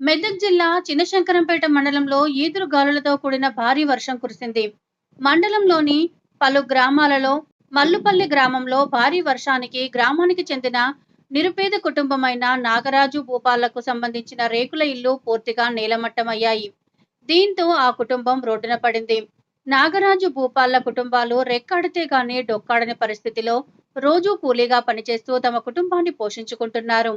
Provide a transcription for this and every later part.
మెదక్ జిల్లా చిన్నశంకరంపేట మండలంలో ఈదురు గాలులతో కూడిన భారీ వర్షం కురిసింది. మండలంలోని పలు గ్రామాలలో మల్లుపల్లి గ్రామంలో భారీ వర్షానికి గ్రామానికి చెందిన నిరుపేద కుటుంబమైన నాగరాజు భూపాలకు సంబంధించిన రేకుల ఇల్లు పూర్తిగా నేలమట్టమయ్యాయి. దీంతో ఆ కుటుంబం రోడ్డున పడింది. నాగరాజు భూపాల కుటుంబాలు రెక్కాడితే గాని డొక్కాడని పరిస్థితిలో రోజూ కూలీగా పనిచేస్తూ తమ కుటుంబాన్ని పోషించుకుంటున్నారు.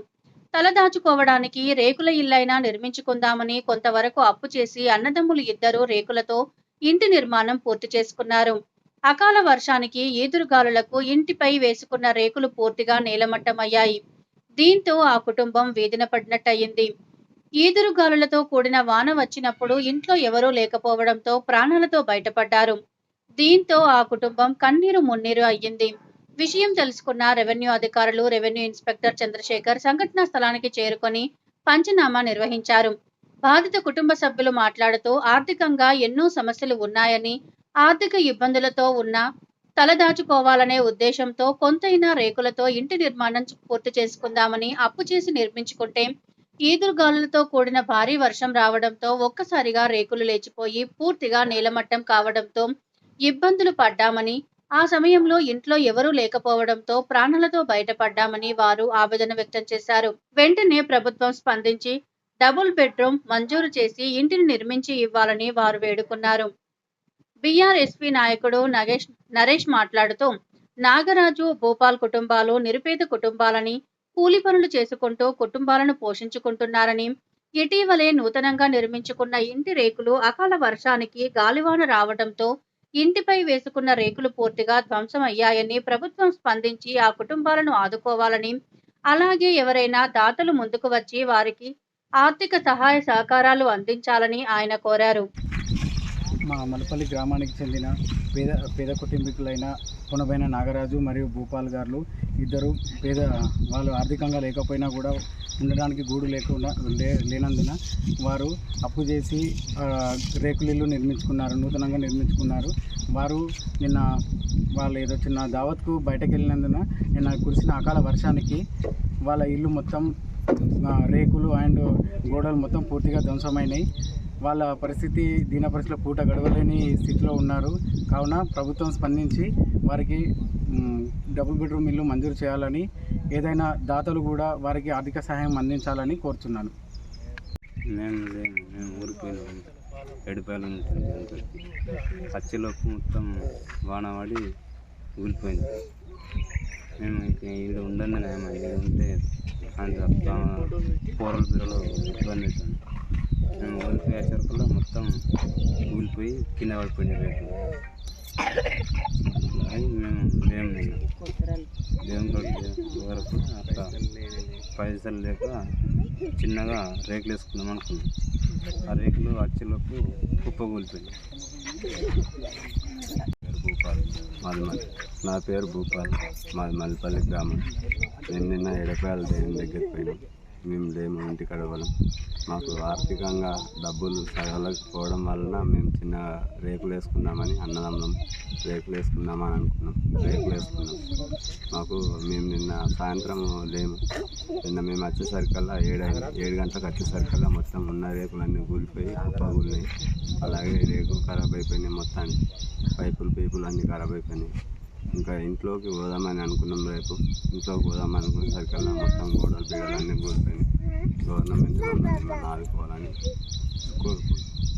తలదాచుకోవడానికి రేకుల ఇల్లైనా నిర్మించుకుందామని కొంతవరకు అప్పు చేసి అన్నదమ్ములు ఇద్దరు రేకులతో ఇంటి నిర్మాణం పూర్తి చేసుకున్నారు. అకాల వర్షానికి ఈదురుగాలులకు ఇంటిపై వేసుకున్న రేకులు పూర్తిగా నేలమట్టమయ్యాయి. దీంతో ఆ కుటుంబం వేదన పడినట్టయింది. ఈదురుగాలులతో కూడిన వాన వచ్చినప్పుడు ఇంట్లో ఎవరూ లేకపోవడంతో ప్రాణాలతో బయటపడ్డారు. దీంతో ఆ కుటుంబం కన్నీరు మున్నీరు అయ్యింది. విషయం తెలుసుకున్న రెవెన్యూ అధికారులు రెవెన్యూ ఇన్స్పెక్టర్ చంద్రశేఖర్ సంఘటనా స్థలానికి చేరుకొని పంచనామా నిర్వహించారు. బాధిత కుటుంబ సభ్యులు మాట్లాడుతూ ఆర్థికంగా ఎన్నో సమస్యలు ఉన్నాయని ఆర్థిక ఇబ్బందులతో ఉన్న తలదాచుకోవాలనే ఉద్దేశంతో కొంతైనా రేకులతో ఇంటి నిర్మాణం పూర్తి చేసుకుందామని అప్పు చేసి నిర్మించుకుంటే ఈదురుగాలులతో కూడిన భారీ వర్షం రావడంతో ఒక్కసారిగా రేకులు లేచిపోయి పూర్తిగా నీలమట్టం కావడంతో ఇబ్బందులు పడ్డామని ఆ సమయంలో ఇంట్లో ఎవరూ లేకపోవడంతో ప్రాణాలతో బయటపడ్డామని వారు ఆవేదన వ్యక్తం చేశారు. వెంటనే ప్రభుత్వం స్పందించి డబుల్ బెడ్రూమ్ మంజూరు చేసి ఇంటిని నిర్మించి ఇవ్వాలని వారు వేడుకున్నారు. బీఆర్ఎస్పీ నాయకుడు నగేష్ నరేష్ మాట్లాడుతూ నాగరాజు భూపాల్ కుటుంబాలు నిరుపేద కుటుంబాలని కూలి పనులు చేసుకుంటూ కుటుంబాలను పోషించుకుంటున్నారని ఇటీవలే నూతనంగా నిర్మించుకున్న ఇంటి రేకులు అకాల వర్షానికి గాలివాన రావడంతో ఇంటిపై వేసుకున్న రేకులు పూర్తిగా ధ్వంసమయ్యాయని ప్రభుత్వం స్పందించి ఆ కుటుంబాలను ఆదుకోవాలని అలాగే ఎవరైనా దాతలు ముందుకు వచ్చి వారికి ఆర్థిక సహాయ సహకారాలు అందించాలని ఆయన కోరారు. మా మలపల్లి గ్రామానికి చెందిన పేద పేద కుటుంబీకులైన పునబైన నాగరాజు మరియు భూపాల్ గారు ఇద్దరు పేద వాళ్ళు ఆర్థికంగా లేకపోయినా కూడా ఉండడానికి గూడు లేకుండా లే లేనందున వారు అప్పు చేసి రేకులిల్లు నిర్మించుకున్నారు నూతనంగా నిర్మించుకున్నారు. వారు నిన్న వాళ్ళు ఏదో చిన్న దావత్కు బయటకు వెళ్ళినందున నిన్న కురిసిన అకాల వర్షానికి వాళ్ళ ఇల్లు మొత్తం రేకులు అండ్ గోడలు మొత్తం పూర్తిగా ధ్వంసమైనాయి. వాళ్ళ పరిస్థితి దీన పరిస్థితిలో పూట గడవలేని స్థితిలో ఉన్నారు. కావున ప్రభుత్వం స్పందించి వారికి డబుల్ బెడ్రూమ్ ఇల్లు మంజూరు చేయాలని ఏదైనా దాతలు కూడా వారికి ఆర్థిక సహాయం అందించాలని కోరుతున్నాను నేను మేము ఊరిపోయినాం. పచ్చిలోపు మొత్తం వాన పడి మేము ఇంక ఇల్లు ఉండండి ఉంటే అంత కూరల బిర్రలో ఇబ్బంది అవుతుంది. మేము ఊరిపోయే మొత్తం కూలిపోయి కింద పడిపోయింది రేటు. అది మేము లేము నేను దేవుని వరకు అట్లా పైసలు లేక చిన్నగా రేకులు వేసుకుందాం అనుకున్నాం. ఆ రేకులు అచ్చేలోపు కుప్ప కూలిపోయింది భూపాల్ మాది నా పేరు భూపాల్ మాది మల్లిపల్లి గ్రామం. నేను నిన్న ఎడపాల దేవుని దగ్గరికి పోయినాం. మేము లేము ఇంటికాడ వాళ్ళం మాకు ఆర్థికంగా డబ్బులు సగలకపోవడం వలన మేము చిన్న రేకులు వేసుకుందామని అన్నదమ్ములం రేకులు వేసుకుందామని అనుకున్నాం. రేకులు వేసుకున్నాం. మాకు మేము నిన్న సాయంత్రం లేము. నిన్న మేము వచ్చేసరికల్లా ఏడు ఏడు గంటలకు వచ్చేసరికల్లా మొత్తం ఉన్న రేకులన్నీ కూలిపోయి కుప్ప అలాగే రేకులు ఖరాబ్ అయిపోయినాయి మొత్తానికి. పైపులు పైపులు అన్నీ ఖరాబ్ అయిపోయినాయి. ఇంకా ఇంట్లోకి పోదామని అనుకున్నాం రేపు. ఇంట్లోకి పోదాం అనుకునేసరికల్లా మొత్తం గోడలు బీడలు కూలిపోయినాయి. గవర్నమెంట్ ఆదుకోవాలని కోరుకుంటున్నాం.